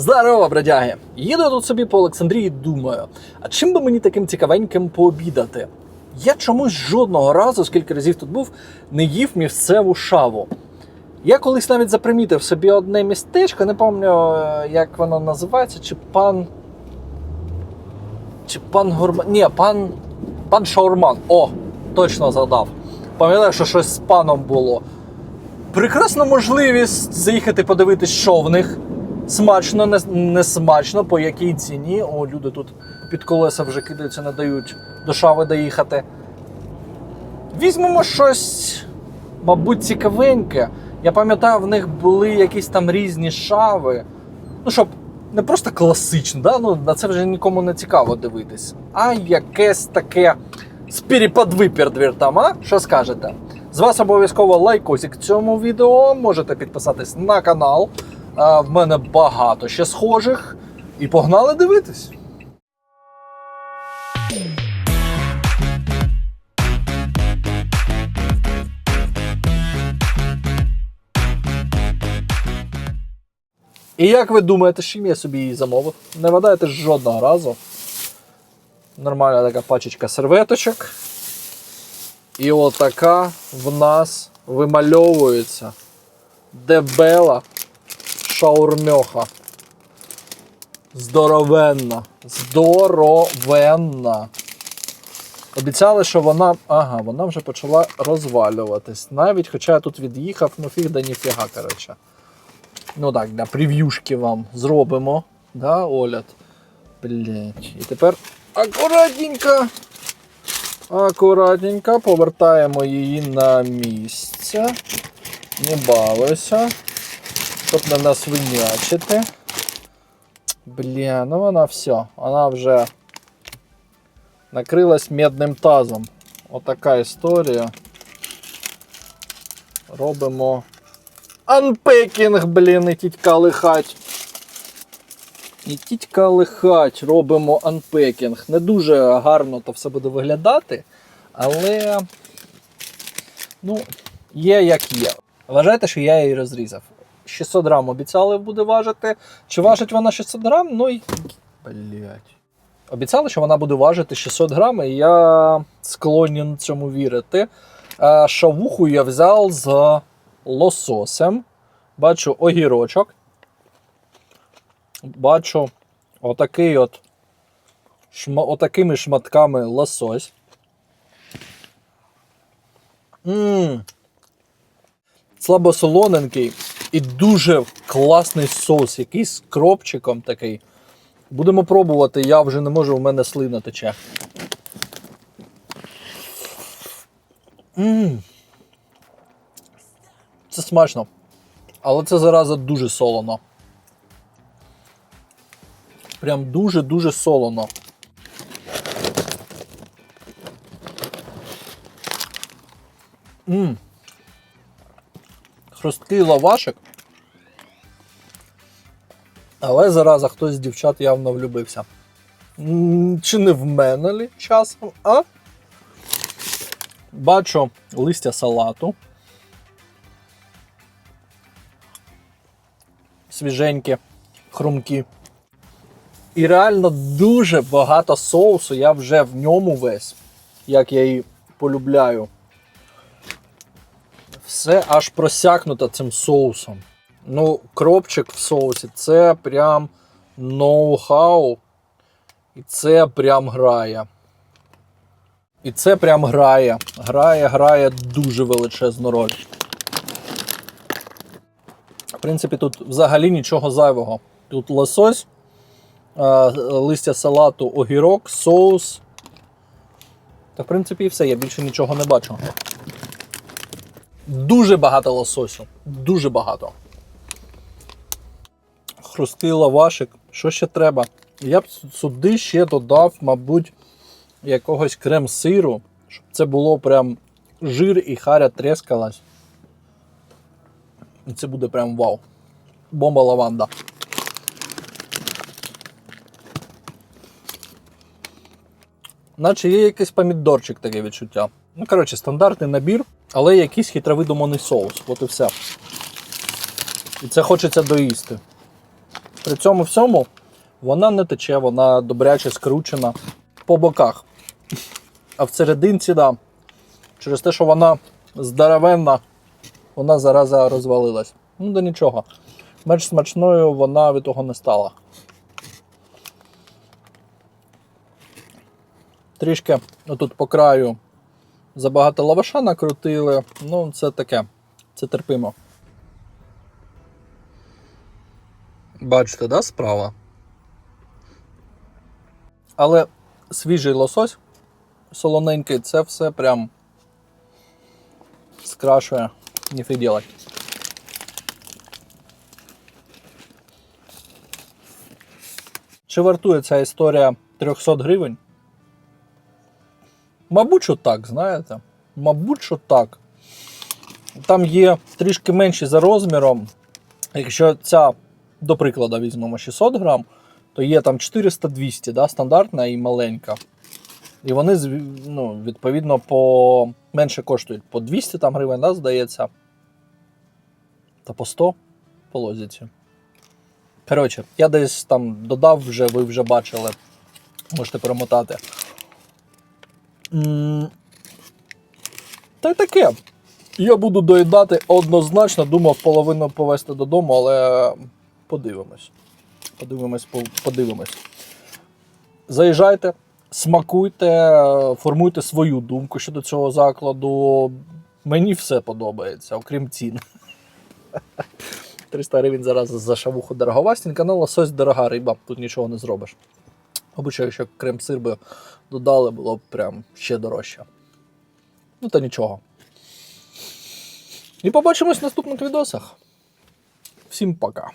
Здорово, бродяги! Їду я тут собі по Олександрії і думаю, а чим би мені таким цікавеньким пообідати? Я чомусь жодного разу, скільки разів тут був, не їв місцеву шаву. Я колись навіть запримітив собі одне містечко, не пам'ятаю, як воно називається, чи пан. Чи пан Гурман. Ні, пан. Пан Шаурман. О, точно згадав. Пам'ятаю, що щось з паном було. Прекрасна можливість заїхати подивитись, що в них. Смачно, не, не смачно, по якій ціні. О, люди тут під колеса вже кидаються, не дають до шави доїхати. Візьмемо щось, мабуть, цікавеньке. Я пам'ятаю, в них були якісь там різні шави. Ну, щоб не просто класично, да? ну, на це вже нікому не цікаво дивитись, а якесь таке з переподвипердвір там, а? Що скажете? З вас обов'язково лайкосик цьому відео. Можете підписатись на канал. А, в мене багато ще схожих. І погнали дивитись. І як ви думаєте, з чим я собі її замовив? Не вгадаєте жодного разу. Нормальна така пачечка серветочок. І отака в нас вимальовується дебела шаурмьоха. Здоровенна. Здоровенна. Обіцяли, що вона. Ага, вона вже почала розвалюватись. Навіть хоча я тут від'їхав, ну фіг да ніфіга, коротше. Ну так, для прев'юшки вам зробимо. Да, Оляд? Блять. І тепер акуратненько. Акуратненько повертаємо її на місце. Не балуйся. Щоб не насвинячити. Бля, ну вона все. Вона вже накрилась медним тазом. Отака історія. Робимо анпекінг, блін, і тітька лихать. І тітька лихать, робимо анпекінг. Не дуже гарно то все буде виглядати, але ну, є як є. Вважайте, що я її розрізав. 600 грам обіцяли буде важити. Чи важить вона 600 грам? Ну і. Блять. Обіцяли, що вона буде важити 600 грам, і я склонен цьому вірити. Шавуху я взяв з лососем. Бачу огірочок. Бачу отакий от шма, отакими шматками лосось. Ммм. Слабосолоненький і дуже класний соус, якийсь з кропчиком такий. Будемо пробувати, я вже не можу, у мене слина тече. Ммм. Це смачно. Але це зараза дуже солоно. Прям дуже-дуже солоно. Ммм. Хрусткий лавашик. Але зараза хтось з дівчат явно влюбився. Чи не в мене лі часом, а? Бачу листя салату. Свіженькі, хрумкі. І реально дуже багато соусу. Я вже в ньому весь, як я її полюбляю. Все аж просякнуто цим соусом. Ну, кропчик в соусі це прям ноу-хау. І це прям грає. І це прям грає. Грає, грає дуже величезну роль. В принципі, тут взагалі нічого зайвого. Тут лосось, листя салату, огірок, соус. Та, в принципі, і все, я більше нічого не бачу. Дуже багато лососю. Дуже багато. Хрусткий лавашик. Що ще треба? Я б сюди ще додав, мабуть, якогось крем-сиру, щоб це було прям жир і харя трескалась. І це буде прям вау. Бомба лаванда. Наче є якийсь помідорчик таке відчуття. Ну, коротше, стандартний набір, але якийсь хитровидуманий соус. От і все. І це хочеться доїсти. При цьому всьому вона не тече, вона добряче скручена по боках. А в серединці, да, через те, що вона здоровенна, вона зараза розвалилась. Ну, да нічого. Менш смачною вона від того не стала. Трішки отут по краю забагато лаваша накрутили. Ну, це таке. Це терпимо. Бачите, да, справа? Але свіжий лосось солоненький, це все прям скрашує, ніфіг делать. Чи вартує ця історія 300 гривень? Мабуть, що так, знаєте. Мабуть, що так. Там є трішки менші за розміром. Якщо ця, до прикладу, візьмемо 600 грам, то є там 400-200, да, стандартна і маленька. І вони ну, відповідно по менше коштують по 200 там гривень, да, здається. Та по 100 по лозіці. Коротше, я десь там додав вже, ви вже бачили. Можете перемотати. Та й таке. Я буду доїдати однозначно, думав половину повезти додому, але подивимось. Подивимось, подивимось. Заїжджайте, смакуйте, формуйте свою думку щодо цього закладу. Мені все подобається, окрім цін. 300 гривень зараз за шавуху дороговастенька, але лосось дорога риба, тут нічого не зробиш. Обичаю, якщо крем-сир би додали, було б прям ще дорожче. Ну та нічого. І побачимось в наступних відосах. Всім пока.